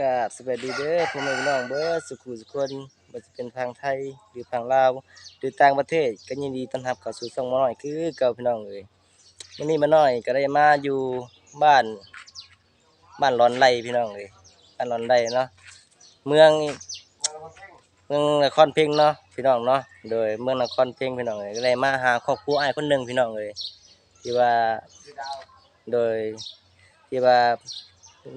กาบสวัสดีเด้อพ่อแม่พี่น้องเบิดสุขุสุขคนบ่ว่าจะเป็นทางไทยหรือทางลาวหรือต่างประเทศก็ยินดีต้อนรับเข้าสู่ช่องมาหน้อยคือเก่าพี่น้องเอ้ยมื้อนี้มาหน้อยก็ได้มาอยู่บ้าน บ้านร้อนไรพี่น้องเอ้ยบ้านร้อนไรเนาะเมืองเมืองนครเพ็งเนาะพี่น้องเนาะโดยเมืองนครเพ็งพี่น้องเอ้ยก็ได้มาหาครอบครัวอ้ายคนหนึ่งพี่น้องเอ้ยที่ว่าโดยที่ว่า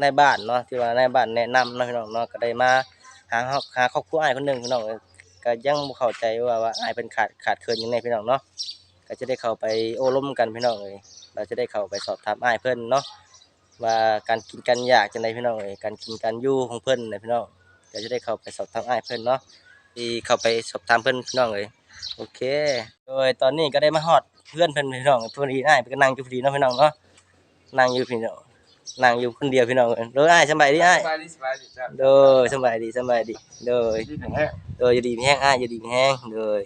ในบ้านเนาะที่ว่าในบ้านแนะนำเนาะพี่น้องเนาะก็ได้มาหาหาครอบครัวอ้ายคนหนึ่งพี่น้องก็ยังบ่เข้าใจว่าว่าอ้ายเป็นขาดขาดเคินยังไงพี่น้องเนาะก็จะได้เข้าไปโอ้ล้มกันพี่น้องเอ้ยเราจะได้เข้าไปสอบถามอ้ายเพิ่นเนาะว่าการกินกันยากจังไดพี่น้องเอ้ยการกินการอยู่ของเพิ่นน่ะพี่น้องก็จะได้เข้าไปสอบถามอ้ายเพิ่นเนาะที่เข้าไปสอบถามเพิ่นพี่น้องเอ้ยโอเค โดยตอนนี้ก็ได้มาฮอดเพื่อนเพิ่นพี่น้องเพิ่นดีอ้ายเพิ่นก็นั่งอยู่พอดีเนาะพี่น้องเนาะนั่งอยู่พี่น้อง นั่งอยู่คนเดียวพี่น้องเด้ออ้ายสำบายดีอ้ายสบายดีสบายดีจ้ะเด้อสำบายดีสำบายดีเด้อที่ถึงแห้งเด้ออยู่ดีมีแห้งอ้ายอยู่ดีมีแห้งเด้อ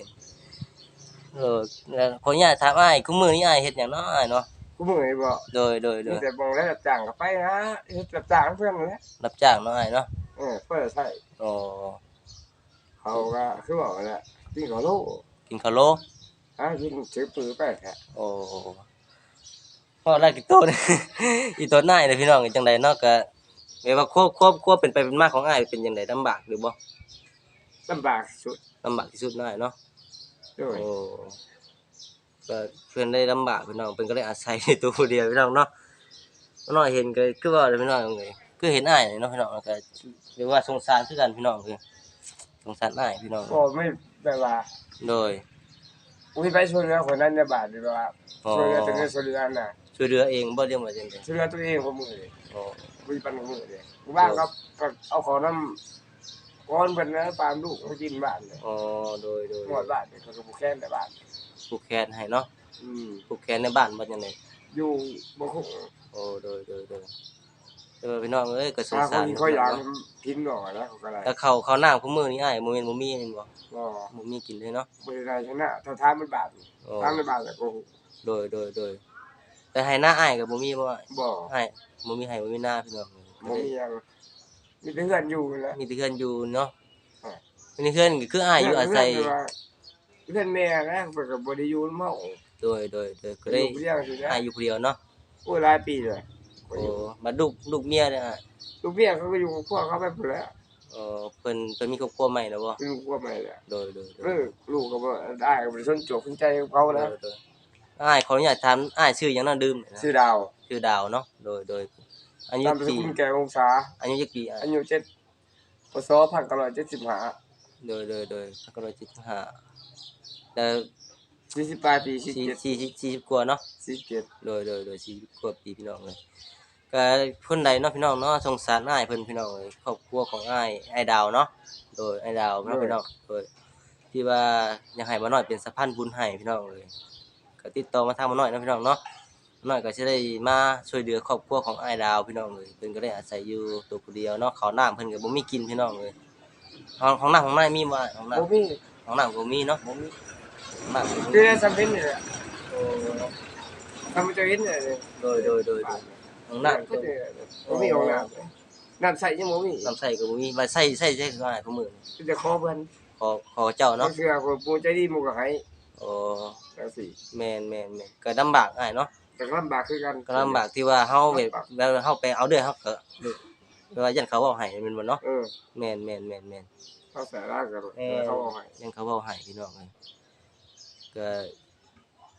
เออแล้วขออนุญาตถามอ้ายคุมื้อนี้อ้ายเฮ็ดหยังเนาะอ้ายเนาะกูมึงไอ้บ่เด้อเด้อมีเด้อแต่บอกแล้วรับจ้างก็ไปนะเฮ็ดรับจ้างเพื่อนนั่นแหละรับจ้างเนาะอ้ายเนาะเออเพื่อใช้อ๋อเขาก็คือบอกนั่นแหละกินข้าวโลกินข้าวโลฮะกินถือปืนไปแท้โอ้ พอได้กี่ตัวนี่อีตัวน้ายเลยพี่น้องจังไดเนาะก็แม่ว่าควบควบควบเป็นไปเป็นมาของอ้ายเป็นจังไดลำบากหรือบ่ลำบากสุดลำบากที่สุดน้อยเนาะด้วยโอ้ก็เพื่อนได้ลำบากพี่น้องเพิ่นก็เลยอาศัยในตัวผู้เดียวพี่น้องเนาะน้อยเห็นก็คือว่าเลยพี่น้องเอ้ยคือเห็นอ้ายนี่เนาะพี่น้องแล้วก็เรียกว่าสงสารคือกันพี่น้องคือสงสารอ้ายพี่น้องก็ไม่แบบว่าโดยอุ้ยไปช่วยเหลือคนนั้นในบาทดีกว่าอ๋อช่วยเหลือตัวเองช่วยเหลือน่ะ ช่วยเหลือเองบ่เรียกว่าจังได๋ช่วยเหลือตัวเองของมึงเลยอ๋อมีปัญหามือเลยกูบ้านก็ก็เอาของน้ำก้อนเป็นนะปามลูกเขากินบ้านเลยอ๋อโดยโดยหมดบ้านเลยเขาก็บุกแค้นแต่บ้าน ผูกแขนให้เนาะอืมผูกแขนในบ้านบ่จังได๋อยู่บ่คงโอ้โดยโดยโดยแต่ว่าพี่น้องเอ้ยก็สงถ้าคสารนเขาอยากทิ้งหน่อยนะเขาก็ได้แต่ข้าวข้าวน้ำของมื้อนี้อ้ายบ่แม่นบ่มีแม่นบ่ก็บ่มีกินเลยเนาะบริการชนะถ้าทานมันบาทโอ้ทานมันบาทแต่กูโดยโดยโดย แต่ให้หน้าอ้ายก็บ่มีบ่อ้ายบ่ให้บ่มีให้บ่มีหน้าพี่น้องบ่มีหยังมีแต่เพื่อนอยู่นั่นแหล้วมีแต่เพื่อนอยู่เนาะอ่ามีเพื่อนก็คืออ้ายอยู่อาศัยเพื่อนแม่นะเพิ่นก็บ่ได้อยู่นำเฮาโดยโดยโดยก็ก็ได้ได้เลี้ยงสินะอ้ายอยู่ผู้เดียวเนาะโอ้ยหลายปีเลยโอ้มาลูกลูกเมียเด้ออ้ายลูกเมียเขาก็อยู่กับพวกเขาไปพุ่นแล้วเออเพิ่นเพิ่นมีครอบครัวใหม่แล้วบ่คือลูกก็ไม่แล้วโดยโดยโดเอยอลูกก็บ่ได้ก็บ่ได้สนจบสนใจกับเขาโดนะยโดย อ้ายขออนุญาตถามอ้ายชื่อหยังเนาะดื่มนะชื่อดาวชื่อดาวเนาะโดยโดยอายุตามสกี่กุลแก่องศาอายุจักปีอ้ายอายุ7พศ1975โดยโดยโดยก็เลย75แล้ว48ปีสี่47สี่สี่สิบกว่าเนาะ47โดยโดยโดยชีวิตครอบปีพี่น้องเลยก็คนใดเนาะพี่น้องเนาะสงสารอ้ายเพิ่นพี่น้องเลยครอบครัวของอ้ายอ้ายดาวเนาะโดยอ้ายดาวเนาะพี่น้องโดยที่ว่าอยากให้มาน้อยเป็นสะพานบุญให้พี่น้องเลย ก็ติดต่อมาทางมาน้อยเนาะพี่น้องเนาะมาน้อยก็สิได้มาช่วยเหลือครอบครัวของอ้ายดาวพี่น้องเลยเพิ่นก็ได้อาศัยอยู่ตัวผู้เดียวเนาะข้าวน้ำเพิ่นก็บ่มีกินพี่น้องเลยห้องห้องน้ำของนายมีบ่ห้องน้บ่มีำห้องน้ำก็บ่มีเนาะบ่มีห้องน้ำก็บ่คือมีสำเพ็ญนี่แหละทำจะเห็นเลยโดยโดยโดยโดยห้องน้ำก็บ่มีของน้ำน้ำใส่ยังบ่มีน้ำใส่ก็บ่มีมาใส่ใส่ใส่ก็ได้ผู้มื้อนี้จะขอเพิ่นขอขอเจ้าเนาะเนาะเชื่อคนปู่ใจดีหมู่ก็ให้ โอ้จังซี่แม่นแม่นแม่นก็ลำบากอ้ายเนาะแต่ก็ลำบากคือกันก็ลำบากที่ว่าเฮาแบบแบบเฮาไปเอาเด้อเฮาก็แบบว่ายันเขาเว้าให้แม่นบ่เนาะเออแม่นแม่นแม่นแม่น เขาใส่ร่างกันเขาเอาให้ยันเขาเว้าให้พี่น้องเอ้ยก็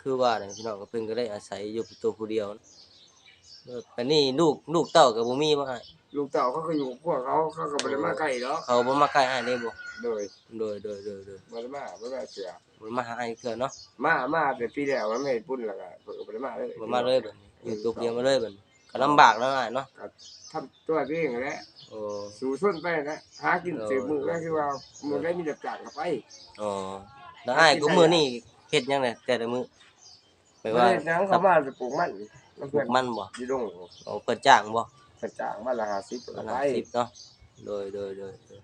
คือว่าเนี่ยพี่น้องก็เพิ่นก็ได้อาศัยอยู่ตัวผู้เดียวเออแต่นี่ลูกลูกเต้าก็บ่มีบ่อ้ายลูกเต่าเขาก็อยู่พวกเขาเขาก็บ่ได้มาใกล้เนาะเขาบ่มาใกล้อ้ายเลยบ่โดยโดยโดยโดยโดยบ่ได้มาบ่ได้เสียบ่มาหาอ้ายเทื่อเนาะมามาแต่ปีแล้วมันไม่ให้ปุ้นแล้วก็เพิ่นก็บ่ได้มาเลยบ่มาเลยบัดนี้อยู่ตัวผู้เดียวมาเลยบัดนี้ก็ลำบากแล้วอ้ายเนาะทำตัวเองแหละโอ้สู่ชนไปนะหากินสืบมือก็คือว่ามื้อได้มีแต่จ่างก็ไปอ๋อแล้วอ้ายกูมื้อนี้เฮ็ดหยังไดแต่ละมื้อไปไปว่าว่านังเขามาจะปลูกมัน มันปลูเพื่อนกมันบ่อยู่ดงอ๋อเพิ่นจ้างบ่กระจ่างมาละ50อัก็นไปละ10เนาะโดยโดยโดยโดย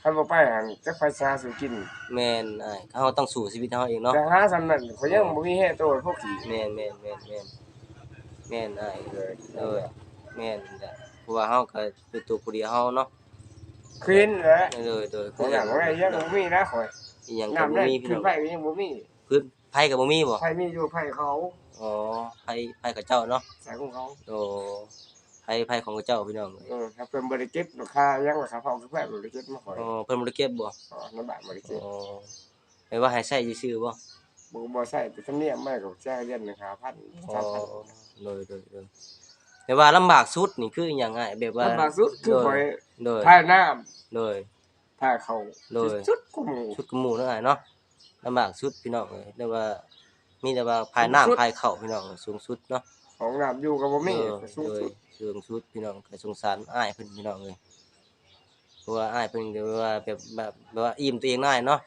คันบ่ไปหันจักไฟชาสู่กินแม่นอ้ายเขาต้องสู้ชีวิตเขาเองเนาะ แต่หาสำนั้นเขายังบ่มีแฮ่โตพวกขี้แม่นแม่นแม่นแม่นแม่นอ้ายเลยเออแม่นจ้ะเพราะว่าเฮาก็เป็นตัวผู้เดียวเฮาเนาะคืนแหละโดยโดยของอย่างไรยังบ่มีนะข่อยอีหยังก็น้ำบ่ได้มีพี่คืน้นองไฟก็ยังบ่มีพื้นไผก็บ่มีบ่ไฟมีอยู่ไฟเขา อ๋อไผไผกับเจ้าเนาะใส่ของเขาโอ้ไผไผของเจ้าพี่น้องเออถ้าเพิ่นบ่ได้เก็บราคายังราคาเผาคือไฟบ่ได้เก็บมาข่อยอ๋อเพิ่นบ่ได้เก็บบ่อ๋อน้ำบาทบ่ได้เก็บอ๋อแม่ว่าให้ใช้ซื่อๆบ่บ่บ่ใช่แต่ธรรมเนียมไม่ก็แจ้งเรียนราคาพันอ๋อสามพันโดยโดยโดยแต่ว่าลำบากสุดนี่คืออหยังไงแบบว่าลำบากสุดคือข่อยโดยท่าน้ำโดยท่าเขาโดยสุดกูหมู่ชุดกระหมูนั่นไงเนาะลำบากสุดพี่น้องเลยแต่ว่า มีแต่ว่าภายน้ำภายเข่าพี่น้องสูงสุดเนาะของน้ำอยู่ก็บ่มีเออสูงโดยสุดสูงสุดพี่น้องก็สงสารอ้ายเพิ่นพี่น้องเลยเพราะว่าอ้ายเพิ่นเดี๋ยวว่าแบบแบบแบบว่าอิ่มตัวเองได้เนาะ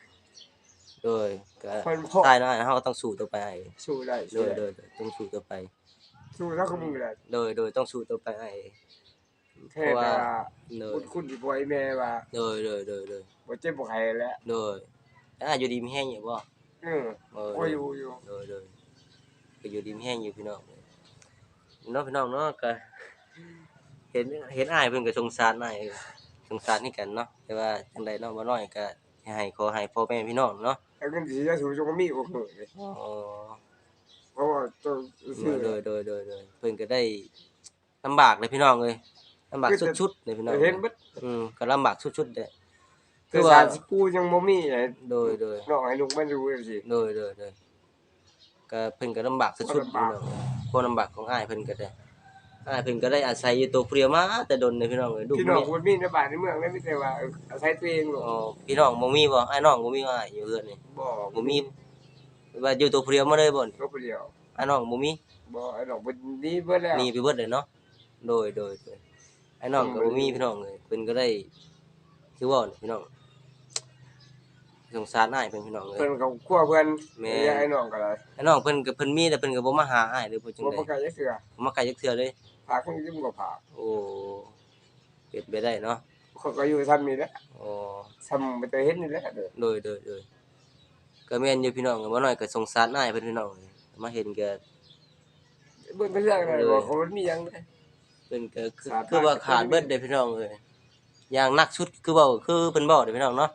โดยก็เพิ่นพอตายน้อยเฮาก็ต้องสู้ต่อไปสู้ได้โดสู้ยได้โดยโดยต้องสู้ต่อไปสู้เท่ากับมึงได้โดยโดยต้องสู้ต่อไปแค่ว่าโดยคุณคุณที่ป่วยแม่ว่าโดยโดยโดยโดยบ่เจ็บบ่ไข้แล้วโดยอ้ายอยู่ดีมีแห้งอยู่บ่ เออเออโอ้ยอยู่อยู่โดยโดยก็อยู่ดีมีแห้งอยู่พี่น้องเนาะพี่น้องเนาะก็เห็นเห็นอ้ายเพิ่นก็สงสารอ้ายสงสารนี่กันเนาะแต่ว่าจังไดเนาะบ่น้อยก็ให้ขอให้พ่อแม่พี่น้องเนาะไอ้คนที่จะสู้จงก็มีบ่เคยเลยอ๋อเพราะว่าตัวโดซื้อยโดยโดยโดยโดยเพิ่นก็ได้ลำบากเลยพี่น้องเอ้ยลำบากสุดๆเลยพี่น้องเห็นเบิดอืมก็ลำบากสุดๆเด้ คือสารสิปูยังบ่มีไอ้โดยโดย น้องให้ลูกมันดูสิโดยโดยโดยก็เพิ่นก็ลำบากสุดๆพี่น้องความลำบากของอ้ายเพิ่นก็ได้อ้ายเพิ่นก็ได้อาศัยอยู่ตัวเปรียวมาแต่ดนเลยพี่น้องเอ้ยลูกพี่น้องเมียคนมีในบ้านในเมืองได้มีแต่ว่าอาศัยตัวเองหรอกอ๋อพี่น้องบ่มีบ่อ้ายน้องบ่มีอ้ายอยู่เฮือนนี่บ่บ่มีว่าอยู่ตัวเปรียวมาเลยบ่นี่ก็ผู้เดียวอ้ายน้องบ่มีบ่ไอ้ดอกบ่ดีเบิดแล้วหนี่ไปเบิดเลยเนาะโดยโดยโดยอ้ายน้องก็บ่มีพี่น้องเลยเพิ่นก็ได้คือว่านี่พี่น้อง สงสารอ้ายเพิ่นพี่น้องเลยเพิ่นก็กลัวเพิ่นแม่ไอ้น้องก็ได้อ้ายน้องเพิ่นก็เพิ่นมีแต่เพิ่นก็บ่มาหาอ้ายเลยบ่จังบ่ได๋ประกาศจักเทื่อบ่มาไกลจักเทื่อเลยพาคนยิ้มก็พาโอ้เป็นไปได้เนาะคนก็อยู่ทำนี่แหละโอ้ทำไปแต่เห็นนี่แหละเด้อโดยโดยโดยก็แม่นอยู่พี่น้องบ่น้อยก็สงสารอ้ายเพิ่นพี่น้องมาเห็นก็ เบิ่งเป็นเรื่องอะไรบ่เขามันมีหยังเด้เพิ่นก็คือขาดคือว่าบ้านขาดเบิดเด้พี่น้องเอ้ยอย่างหนักสุดคือเว้าคือเพิ่นเว้าเด้พี่น้องเนาะ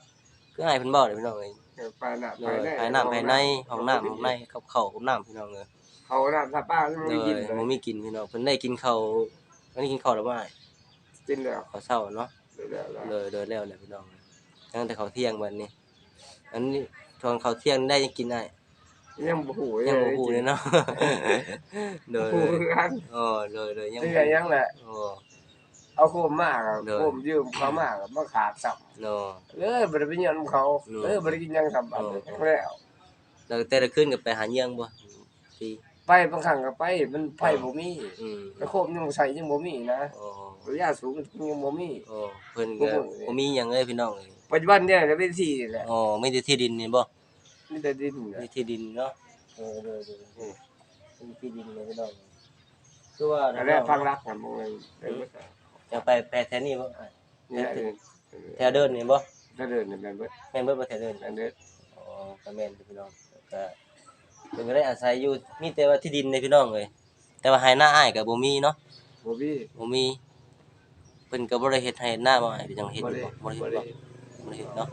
คืออ้ายเพิ่นเว้าเด้พี่น้องเอ้ยเออภายหน้าโดภายยในภายน้ำภายในห้องน้ำห้องในกับข้าวกับน้ำพี่น้องเอ้ยเขาน้ำถ้าป้ามันโดมีกินยเลยบ่มีกินพี่น้องเพิ่นได้กินข้าวอันนี้กินข้าวแล้วบ่อ้ายกินแล้วข้าวเช้าเนาะแล้วแล้วโดยโดยแล้วแหละพี่น้องตั้งแต่ข้าวเที่ยงบัดนี้อันนี้ตอนข้าวเที่ยงได้ยังกินได้ยังบ่ฮู้ยังบ่ฮู้เลยเนาะโดยฮู้คือกันอ๋อโดยโดยยังนี่ก็ยังแหละ โอ้ เอาโคมมาครับเด้อโคมยืมเขามาครับมาขาดสับเนาะเอ้ยบ่ได้ไปยืมเขาเด้อเอ้ยบ่ได้กินหยังสับบัดเออแล้วแล้วแต่ละคืนก็ไปหาเยี่ยงบ่ที่ไปบางครั้งก็ไปมันไผบ่มีอืมแล้วโคมยังใช้ยังบ่มีนะโอ้ระยะสูงยังบ่มี โอ้เพิ่นก็บ่มีหยังเลยพี่น้องเอ้ยปัจจุบันเนี่ยเป็นที่นี่แหละอ๋อมีแต่ที่ดินนี่บ่มีแต่ดินนี่แหละมีที่ดินเนาะเออๆๆมีที่ดินเลยพี่น้องคือว่าอันแรกพังรักกันบ่แม่นเดิน จะไปแปลแถวนี้บ่อะนี่แหละแถวเดินนี่บ่ถ้าเดินเนี่ยแม่นเบิดแม่นเบิดบ่แถวเดินแม่นเด้ออ๋อก็แม่นอยู่พี่น้องก็เพิ่นก็ได้อาศัยอยู่มีแต่ว่าที่ดินในพี่น้องเลยแต่ว่าให้หน้าอ้ายก็บ่มีเนาะบ่มีบ่มีเพิ่นก็บ่ได้เฮ็ดให้หน้าบ่อ้ายเป็นจังเฮ็ดบ่อได้ยู่บ่บ่ได้บ่เฮ็ดได้บ่บ่ได้เฮ็ดเนาะ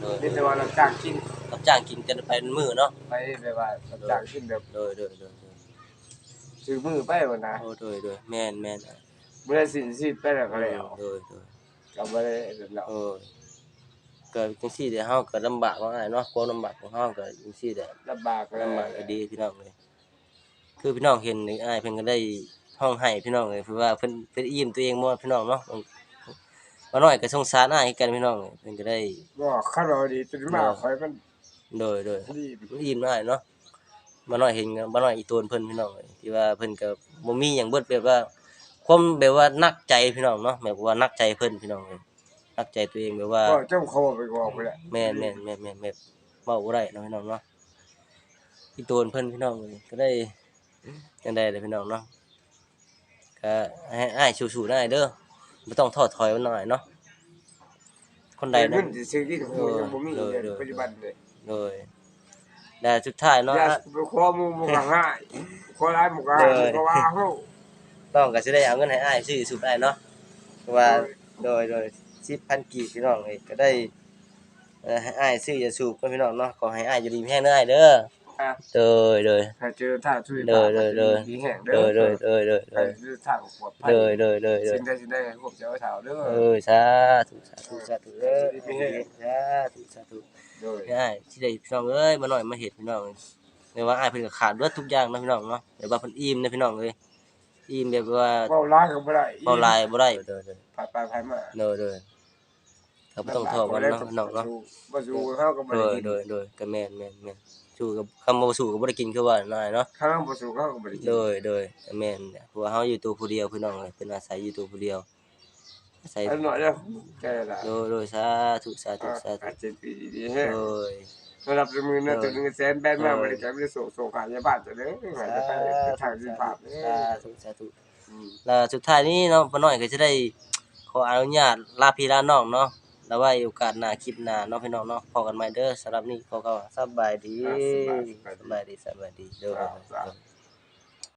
โดยมีแต่ว่าเราจ้างกินรับจ้างกินกันไปเป็นมื้อเนาะไปแบบว่าเราจ้างกินแบบโดยโดยโดยโดยซื้อมือไปว่านะโอ้โดยโดยแม่นแม่นอะ บ่ได้สิ้นสิไปแล้วก็แล้วโดยโดยก็บ่ได้แบบนั้นโอ้ยก็จังซี่เด้เฮาก็ลำบากว่าอ้ายเนาะความลำบากของเฮาก็จังซี่แหละลำบากลำบากก็ดีพี่น้องเลยคือพี่น้องเห็นนี่อ้ายเพิ่นก็ได้ห้องให้พี่น้องเลยเพราะว่าเพิ่นเพิ่นอิ่มตัวเองบ่พี่น้องเนาะบ่น้อยก็สงสารอ้ายคือกันพี่น้องเลยเพิ่นก็ได้บ่คันเราดีตื่นมาข่อยมันโดยโดยดีอิ่มอ้ายเนาะบ่น้อยเห็นบ่น้อยอีตนเพิ่นพี่น้องเลยที่ว่าเพิ่นก็บ่มีหยังเบิดแบบว่า ความแบบว่านักใจพี่น้องเนาะแบบว่านักใจเพิ่นพี่น้องเลยนักใจตัวเองแบบว่าก็จ้องเขาไปบอกไปแหละแม่นแม่นแม่นแม่นแม่นเว้าบ่ได้เนาะพี่น้องเนาะอีตนเพิ่นพี่น้องเลยก็ได้จังได๋เลยพี่น้องเนาะก็ให้อ้ายสู้ๆได้เด้อบ่ต้องท้อถอยมันหน่อยเนาะคนใดเงินะนสิซื้อกินกูยังบ่มีเลยปัจจุบันเลยโดยแต่สุดท้ายเนาะ อย่าไปขอหมู่บ่ก็ง่ายขอหลายหมู่ก็หมู่ก็ว่าเฮา ต้องก็สิได้เอาเงินให้อ้ายซื้อสุดได้เนาะเพราะว่าโดยโดยสิ10,000กีบพี่น้องเอ้ยก็ได้เอ่อให้อ้ายซื้อยาสูบเนาะพี่น้องเนาะขอให้อ้ายอยู่ดีมีแรงเด้ออ้ายเด้อครับเด้อเด้อถ้าเจอท่าช่วยเด้อเด้อเด้อดีแห้งเด้เด้ออเด้อเด้อเด้อเอเด้ออเด้อทางปลอดภัยเด้อเด้อเด้อเด้อสิ่งใดสิ่งใดให้ผมเจ้าเฒ่าเด้อ เออสาธุสาธุสาธุเด้อสาธุสาธุโดยได้ที่ได้พี่น้องเอ้ยมาหน่อยมาเฮ็ดพี่น้องเรียกว่าอ้ายเพิ่นก็ขาดเบิดทุกอย่างเนาะพี่น้องเนาะแบบว่าเพิ่นอิ่มนะพี่น้องเอ้ย อิ่มแบบว่าเว้าร้ายก็บ่ได้เว้าลายบ่ได้เด้อเด้อผ่านไปผ่านมาเด้อเด้อเขาบ่ต้องโทษกันเนาะพี่น้องเนาะบ่สู้เฮาก็บ่โดได้ยกินโดยโดยก็แม่นแม่นแม่นสู้กับคำบ่สู้ก็บ่ได้กินคือว่าน้อยเนาะถ้าเราบ่สู้เฮาก็บ่ได้กินโดยโดยก็แม่นเนี่ยเพราะว่าเฮาอยู่ตัวผู้เดียวพี่น้องเอ้ยเพิ่นอาศัยอยู่ตัวผู้เดียวอาศัยอันหน่อยเด้อแก่ละโดยโดยสาธุสาธุสาธุอาจจะปีดีๆแห้งโดย สำหรับจมือเนี่ยตัวหนึงแสนแบนมาบ่ได้แกบ่ได้ส่งส่งขายยาบ้านจะเด้อหาจะไปทางสิภาพเด้สาอธุสาธุอืมแล้วสุดท้ายนี้เนาะป้าน้อยก็จะได้ขออนุญาตลาพี่ลาน้องเนาะแล้วไว้โอกาสหน้าคลิปหน้าเนาะพี่น้องเนาะพอกันใหม่เด้อสำหรับนี้ขอก็สบายดีสบายดีสบายดีเด้อ